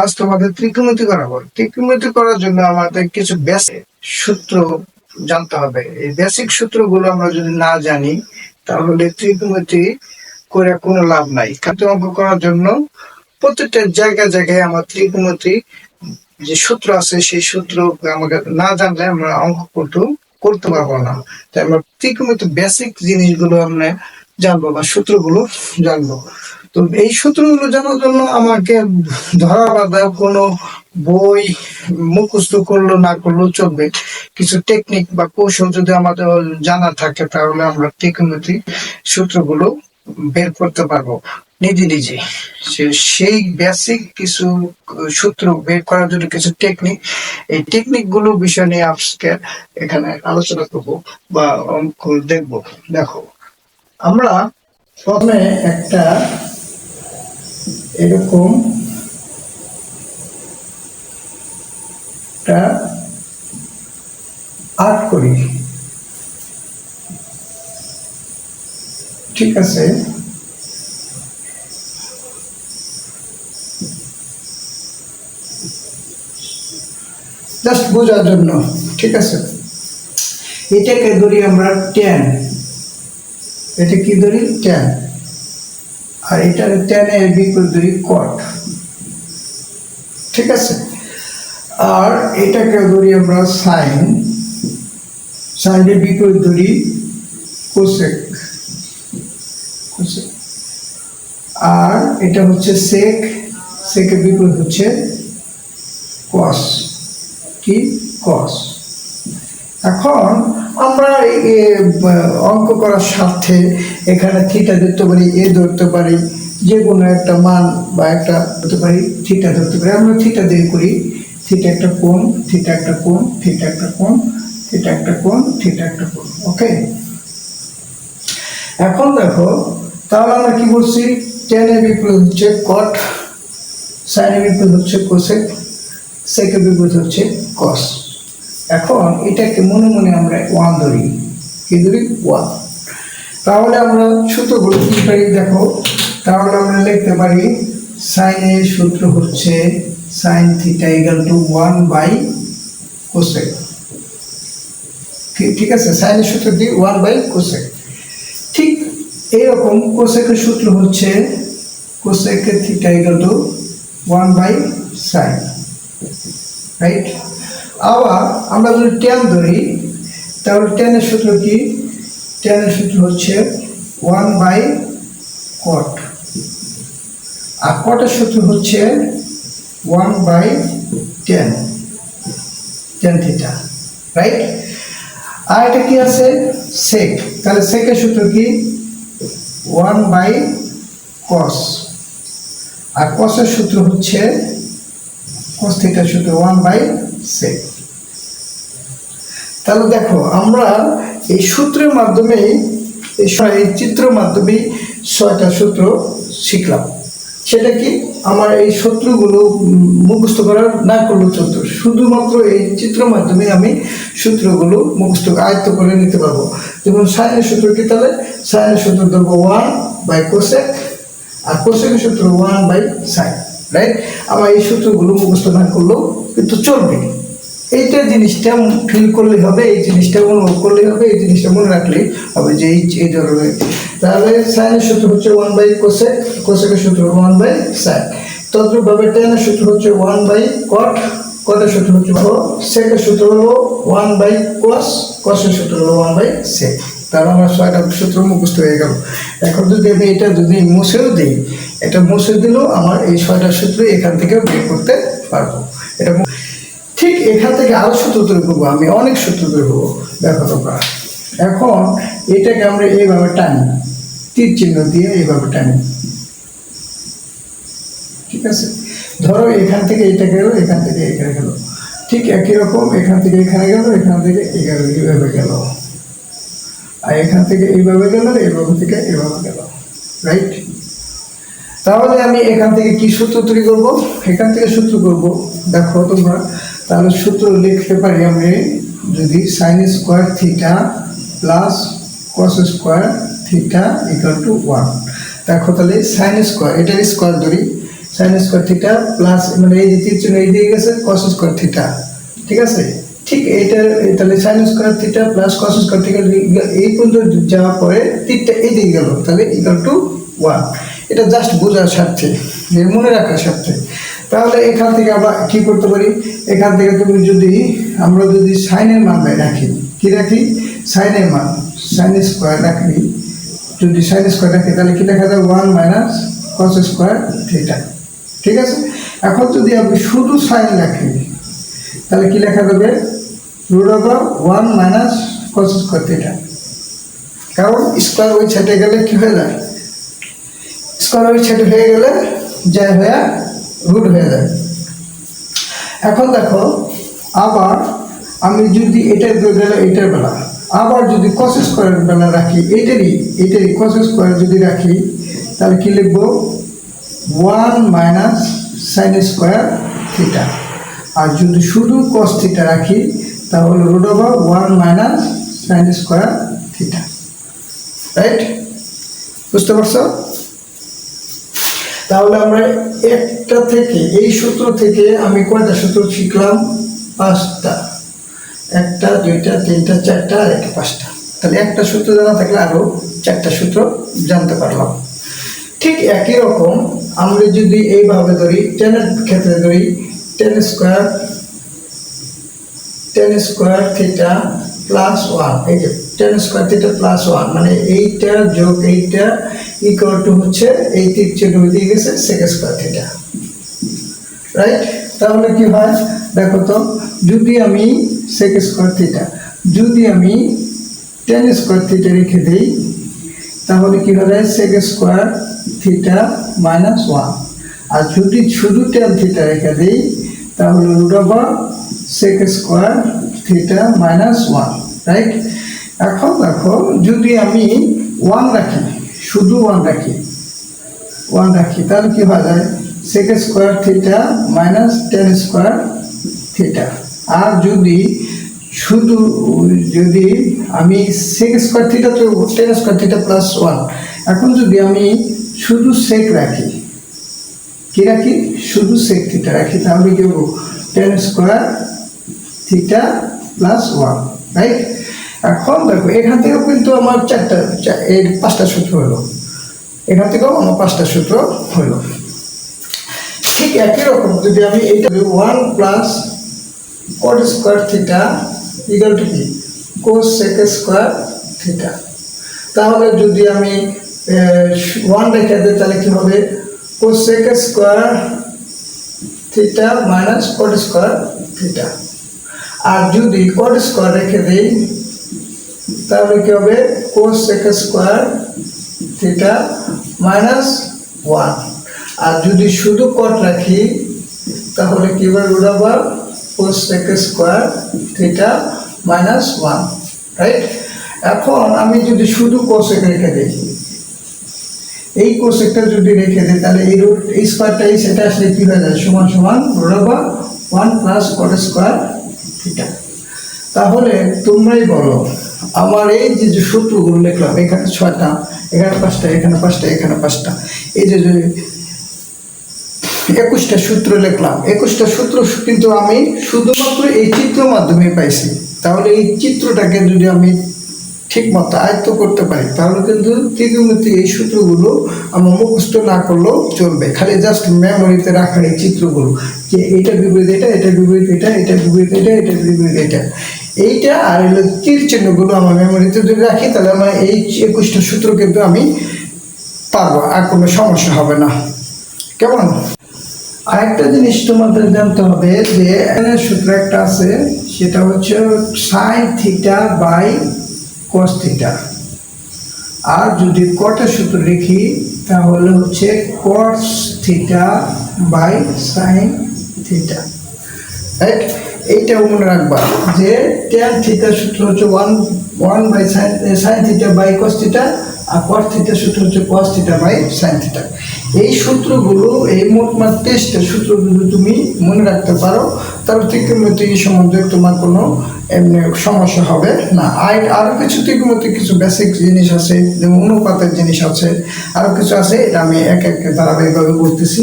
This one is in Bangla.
আজ তোমাদের ত্রিকোণমিতি করাবো ত্রিকোণমিতি করার জন্য আমাদের কিছু বেসিক সূত্র জানতে হবে। এই বেসিক সূত্রগুলো আমরা যদি না জানি, তাহলে ত্রিকোণমিতি করে কোনো লাভ নাই। কারণ অঙ্ক করার জন্য প্রত্যেকটা জায়গায় জায়গায় আমার ত্রিকোণমিতি যে সূত্র আছে, সেই সূত্র আমাকে না জানলে আমরা অঙ্ক করতে করতে পারব না। তাই আমরা ত্রিকোণমিতি বেসিক জিনিসগুলো আমরা জানব বা সূত্রগুলো জানব। তো এই সূত্রগুলো জানার জন্য আমাকে ধরা বাঁধা কোনো বই মুখস্থ করল, না করলেও চলবে। কিছু টেকনিক বা কৌশল যদি আমাদের জানা থাকে, তাহলে আমরা ত্রিকোণমিতি সূত্রগুলো বের করতে পারব। নিজে নিজে। সেই বেসিক কিছু সূত্র বের করার জন্য কিছু টেকনিক এই টেকনিকগুলো বিষয় নিয়ে আজকে এখানে আলোচনা করব বা অঙ্ক দেখব। দেখো, আমরা প্রথমে একটা এরকম একটা আর্ট করি ঠিক আছে জাস্ট বোঝার জন্য ঠিক আছে এটাকে ধরি আমরা টেন এটা কি ধরি টেন আর এটা টেনের বিপরীত ধরি কট ঠিক আছে? আর এটাকে ধরি আমরা সাইন সাইনের বিপরীত ধরি কোসেক কোসেক আর এটা হচ্ছে সেক সেকের বিপরীত হচ্ছে কস কি? কস এখন আমরা অঙ্ক করার স্বার্থে এখানে থিটা ধরতে পারি এ ধরতে পারি, যে কোনো একটা মান বা একটা ধরতে পারি থিটা ধরতে পারি। আমরা থিটা দিয়ে করি থিটা একটা কোণ থিটা একটা কোণ থিটা একটা কোণ থিটা একটা কোণ থিটা একটা কোণ ওকে এখন দেখো, তাহলে আমরা কি বলছি? এ বিপরীত হচ্ছে কট সাইন এ বিপরীত হচ্ছে কোসেক সেকের বিপরীত হচ্ছে কস এখন এটাকে মনে মনে আমরা ওয়ান ধরি। কি ধরি? ওয়ান তাহলে আমরা সূত্রগুলো কি পারি দেখো? তাহলে আমরা লিখতে পারি সাইনের সূত্র হচ্ছে sine theta equal to one by cosec ঠিক আছে? সাইনের সূত্র দিয়ে ওয়ান বাই কোসেক ঠিক এইরকম কোসেকের সূত্র হচ্ছে কোসেকের theta equal to one by sine right আবার আমরা যদি টেন ধরি, তাহলে টেনের সূত্র কি? টেনের সূত্র হচ্ছে ওয়ান বাই কট আর কটের সূত্র হচ্ছে one by tan tan theta right আর এটা কি আছে? সেক তাহলে সেকের সূত্র কি? ওয়ান বাই কস আর কসের সূত্র হচ্ছে, cos থিটার সূত্র ওয়ান বাই সেক তাহলে দেখো, আমরা এই সূত্রের মাধ্যমে এই চিত্রের মাধ্যমে ছয়টা সূত্র শিখলাম। সেটা কি? আমার এই সূত্রগুলো মুখস্থ করার না করলেও চলতো। শুধুমাত্র এই চিত্র মাধ্যমে আমি সূত্রগুলো মুখস্থ আয়ত্ত করে নিতে পারব। যেমন সাইনের সূত্র কি তাহলে? সাইনের সূত্র ধরবো ওয়ান বাই কোসেক, আর কোসেকের সূত্র ওয়ান বাই সাইন, রাইট? আমার এই সূত্রগুলো মুখস্থ না করলেও কিন্তু চলবে। এইটা জিনিসটা ফিল করলে হবে, এই জিনিসটা অনুভব করলে হবে, এই জিনিসটা মনে রাখলেই হবে যে এই ধরনের তাহলে সাইনের সূত্র হচ্ছে ওয়ান বাই কোসেক কোসেকের সূত্র ওয়ান বাই সাইন তদ্রুপভাবে টেনের সূত্র হচ্ছে ওয়ান বাই কট কটের সূত্র হচ্ছে সেকের সূত্র হলো ওয়ান বাই কস কসের সূত্র হলো ওয়ান বাই সেক তাহলে আমার ছয়টা সূত্র মুখস্থ হয়ে গেল। এখন যদি আমি এটা যদি মুছেও দিই, এটা মুছে দিলেও আমার এই ছয়টা সূত্র এখান থেকে বের করতে পারব। এটা ঠিক এখান থেকে আরও সূত্র তৈরি করব, আমি অনেক সূত্র তৈরি করব দেখো তোমরা এখন এটাকে আমরা এইভাবে টানি, তীর চিহ্ন দিয়ে এইভাবে টানি। ঠিক আছে? ধরো এখান থেকে এটা গেল, এখান থেকে এখানে গেল। ঠিক একই রকম, এখান থেকে এখানে গেল, এখান থেকে এখানে এইভাবে গেল। আর এখান থেকে এইভাবে গেল, এইভাবে থেকে এইভাবে গেল। রাইট তাহলে আমি এখান থেকে কি সূত্র তৈরি করব? এখান থেকে সূত্র করব, দেখো তোমরা। তাহলে সূত্র লিখতে পারি আমি, যদি sine square theta plus cos square theta equal to one দেখো তাহলে সাইন স্কোয়ার এটার স্কোয়ার ধরি। সাইন স্কোয়ার থিটা প্লাস মানে এই যে চিহ্ন এই দিকে গেছে কস স্কোয়ার থিটা ঠিক আছে? ঠিক এইটা তাহলে sine square theta plus cos square theta এই পর্যন্ত যাওয়ার পরে তীরটা এই দিকে গেল, তাহলে ইকাল টু ওয়ান এটা জাস্ট বোঝার স্বার্থে মনে রাখার স্বার্থে। তাহলে এখান থেকে আবার কি করতে পারি? এখান থেকে তুমি যদি, আমরা যদি সাইনের মান রাখি, কি রাখি? সাইনের মান সাইন স্কোয়ার রাখি। যদি সাইন স্কোয়ার রাখি, তাহলে কি লেখা যায়? One minus cos square theta ঠিক আছে? এখন যদি আমি শুধু সাইন রাখি, তাহলে কি লেখা যাবে? Root over one minus cos square theta কারণ স্কোয়ার ওই ছেটে গেলে কি হয়ে যায়? স্কোয়ার ওই ছেটে হয়ে গেলে যায় হয়ে রুট হয়ে যায়। এখন দেখো, আবার আমি যদি এটার বেলা এটার বেলা, আবার যদি কস স্কোয়ারের বেলা রাখি, এটারই এটারই কস স্কোয়ার যদি রাখি, তাহলে কি লিখব? One minus sine square theta আর যদি শুধু কস থিটা রাখি, তাহলে root over one minus sine square theta right বুঝতে পারছ? তাহলে আমরা একটা থেকে, এই সূত্র থেকে আমি কয়টা সূত্র শিখলাম? পাঁচটা। একটা, দুইটা, তিনটা, চারটা, আর একটা পাঁচটা। তাহলে একটা সূত্র জানা থাকলে আরও চারটা সূত্র জানতে পারলাম। ঠিক একই রকম আমরা যদি এইভাবে ধরি টেনের ক্ষেত্রে ধরি tan square tan square theta plus one এই যে tan square theta plus one মানে এইটা যোগ এইটা ইকুয়াল টু হচ্ছে এই তীর চিহ্ন দিয়ে গেছে সেক স্কোয়ার থিটা রাইট তাহলে কি হয়? দেখো তো, যদি আমি সেক স্কোয়ার থিটা যদি আমি টেন স্কোয়ার থিটা রেখে দিই, তাহলে কি হবে sec square theta minus one আর যদি শুধু টেন থিটা রেখে দিই, তাহলে root over sec square theta minus one right এখন দেখো, যদি আমি ওয়ান রাখি শুধু ওয়ান রাখি। ওয়ান রাখি, তাহলে কি হয়ে যায়? Sec square theta minus tan square theta আর যদি শুধু, যদি আমি সেক স্কোয়ার থিটা তো tan square theta plus one এখন যদি আমি শুধু সেক রাখি, কি রাখি? শুধু সেক থিটা রাখি, তাহলে কি হব? Tan square theta plus one right এখন দেখো, এখান থেকেও কিন্তু আমার চারটা এই পাঁচটা সূত্র হলো। এখান থেকেও আমার পাঁচটা সূত্র হলো। ঠিক একই রকম, যদি আমি এইটা one plus cot square theta equal two কি? কোস সেক স্কোয়ার থিটা তাহলে যদি আমি ওয়ান রেখে দিই, তাহলে কী হবে? Cosec square theta minus cot square theta আর যদি কট স্কোয়ার রেখে দিই তাহলে কি হবে? Cosec square theta minus one আর যদি শুধু কট রাখি, তাহলে কি হবে root over cosec square theta minus one right এখন আমি যদি শুধু কোসেক রেখে দিই, এই কোসেকটা যদি রেখে দিই, তাহলে এই রুট এই স্কোয়ারটা এই সেটা আসলে কি হয়ে যায়? সমান সমান over one plus cot square theta তাহলে তোমরাই বলো আমার এই যে যে সূত্রগুলো লিখলাম, এখানে ছয়টা, এখানে পাঁচটা এখানে পাঁচটা এখানে পাঁচটা, এই যে একুশটা সূত্র লিখলাম, একুশটা সূত্র কিন্তু আমি শুধুমাত্র এই চিত্র মাধ্যমে পাইছি। তাহলে এই চিত্রটাকে যদি আমি ঠিক মতো আয়ত্ত করতে পারি, তাহলে কিন্তু ত্রিকোণমিতি এই সূত্রগুলো আমার মুখস্থ না করলেও চলবে। খালি জাস্ট মেমোরিতে রাখার এই চিত্রগুলো, যে এটা বিপরীত এটা এটা বিপরীত এটা এটা বিপরীত এটা এটা বিপরীত এটা। এইটা আর হলো তীর চিহ্নগুলো আমার মেমোরিতে যদি রাখি, তাহলে আমার এই একুশটা সূত্র কিন্তু আমি পারব, আর কোনো সমস্যা হবে না। কেমন? আরেকটা জিনিস তোমাদের জানতে হবে যে সূত্র একটা আছে, সেটা হচ্ছে sine theta by cos theta আর যদি কটা সূত্র লিখি, তাহলে হচ্ছে cos theta by sine theta right এইটাও মনে রাখবা যে ট্যান থিটা সূত্র হচ্ছে one one by sine sine theta by cos theta R cos theta সূত্র হচ্ছে cos theta by sine theta এই সূত্রগুলো, এই মোট মাত্র তেইশটা সূত্র তুমি মনে রাখতে পারো, তার তাহলে ত্রিকোণমিতি সম্বন্ধে তোমার কোনো এমনি সমস্যা হবে না। আর আরও কিছু ত্রিকোণমিতি কিছু বেসিক জিনিস আছে, যেমন অনুপাতের জিনিস আছে আরও কিছু আছে, এটা আমি এক এক ধারাবাহিকভাবে বলতেছি।